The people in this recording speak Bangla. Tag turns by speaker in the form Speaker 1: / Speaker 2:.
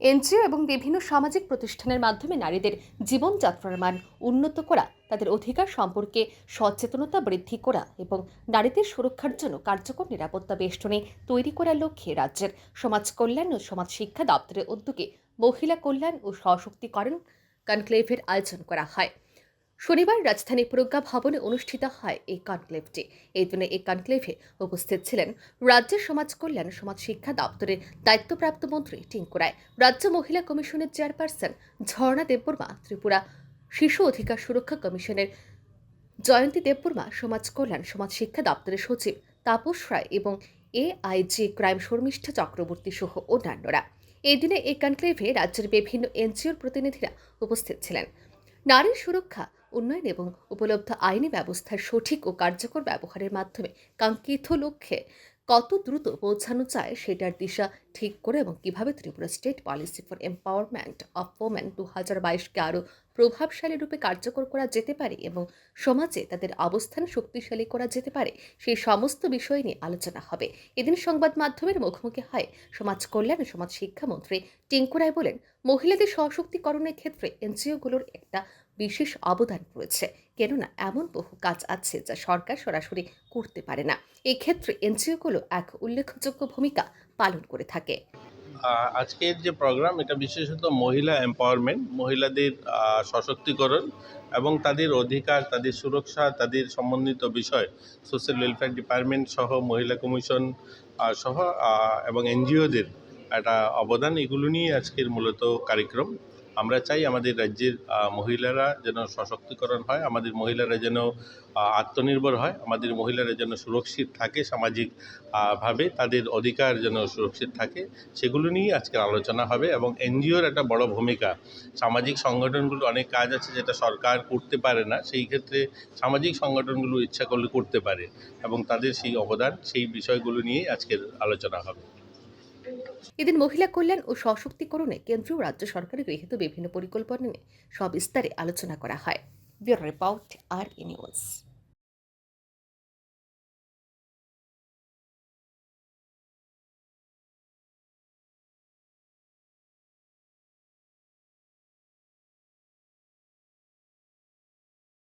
Speaker 1: এনজিও এবং বিভিন্ন সামাজিক প্রতিষ্ঠানের মাধ্যমে নারীদের জীবনযাত্রার মান উন্নত করা, তাদের অধিকার সম্পর্কে সচেতনতা বৃদ্ধি করা এবং নারীদের সুরক্ষার জন্য কার্যকর নিরাপত্তা বেষ্টনী তৈরি করার লক্ষ্যে রাজ্যের সমাজ কল্যাণ ও সমাজ শিক্ষা দপ্তরের উদ্যোগে মহিলা কল্যাণ ও সশক্তিকরণ কনক্লেভের আয়োজন করা হয়। শনিবার রাজধানী প্রজ্ঞা ভবনে অনুষ্ঠিত হয় এই কনক্লেভটি। এই দিনে এই কনক্লেভে উপস্থিত ছিলেন রাজ্যের সমাজ কল্যাণ, সমাজ শিক্ষা দপ্তরের দায়িত্বপ্রাপ্ত মন্ত্রী টিঙ্কু রায়, রাজ্য মহিলা কমিশনের চেয়ারপারসন ঝর্ণা দেববর্মা, ত্রিপুরা শিশু অধিকার সুরক্ষা কমিশনের জয়ন্তী দেববর্মা, সমাজ কল্যাণ, সমাজ শিক্ষা দপ্তরের সচিব তাপস রায় এবং এআইজি ক্রাইম শর্মিষ্ঠা চক্রবর্তী সহ অন্যান্যরা। এই দিনে এই কনক্লেভে রাজ্যের বিভিন্ন এনজিওর প্রতিনিধিরা উপস্থিত ছিলেন। নারীর সুরক্ষা উন্নয়ন এবং উপলব্ধ আইনি ব্যবস্থার সঠিক ও কার্যকর ব্যবহারের মাধ্যমে কাঙ্ক্ষিত লক্ষ্যে কত দ্রুত পৌঁছানো যায় সেটার দিশা ঠিক করে এবং কীভাবে Tripura state policy for empowerment of women দু হাজার বাইশকে আরও প্রভাবশালী রূপে কার্যকর করা যেতে পারে এবং সমাজে তাদের অবস্থান শক্তিশালী করা যেতে পারে সেই সমস্ত বিষয় নিয়ে আলোচনা হবে। এদিন সংবাদ মাধ্যমের মুখোমুখি হয় সমাজ কল্যাণ ও সমাজ শিক্ষামন্ত্রী টিঙ্কু রায় বলেন, মহিলাদের সশক্তিকরণের ক্ষেত্রে এনজিওগুলোর একটা বিশেষ অবদান রয়েছে কেননা এমন বহু কাজ আছে যা সরকার সরাসরি করতে পারে না। এক্ষেত্রে এনজিওগুলো এক উল্লেখযোগ্য ভূমিকা পালন করে থাকে।
Speaker 2: আজকের যে প্রোগ্রাম, এটা বিশেষত মহিলা এম্পাওয়ারমেন্ট মহিলাদের সশক্তিকরণ এবং তাদের অধিকার, তাদের সুরক্ষা, তাদের সম্বন্ধিত বিষয় সোশ্যাল ওয়েলফেয়ার ডিপার্টমেন্ট সহ মহিলা কমিশন সহ এবং এনজিওদের একটা অবদান, এগুলো নিয়ে আজকের মূলত কার্যক্রম। আমরা চাই আমাদের রাজ্যের মহিলারা যেন সশক্তিকরণ হয়, আমাদের মহিলারা যেন আত্মনির্ভর হয়, আমাদের মহিলারা যেন সুরক্ষিত থাকে সামাজিক ভাবে, তাদের অধিকার যেন সুরক্ষিত থাকে, সেগুলো নিয়ে আজকের আলোচনা হবে এবং এনজিওর একটা বড় ভূমিকা। সামাজিক সংগঠনগুলো অনেক কাজ আছে যেটা সরকার করতে পারে না, সেই ক্ষেত্রে সামাজিক সংগঠনগুলো ইচ্ছা করলে করতে পারে এবং তাদের সেই অবদান, সেই বিষয়গুলো নিয়ে আজকের আলোচনা হবে।
Speaker 1: এদিন মহিলা কল্যাণ ও সশক্তিকরণে কেন্দ্রীয় ও রাজ্য সরকারের গৃহীত বিভিন্ন পরিকল্পনা নিয়ে সবিস্তারে আলোচনা করা হয়। রিপোর্ট, আর নিউজ।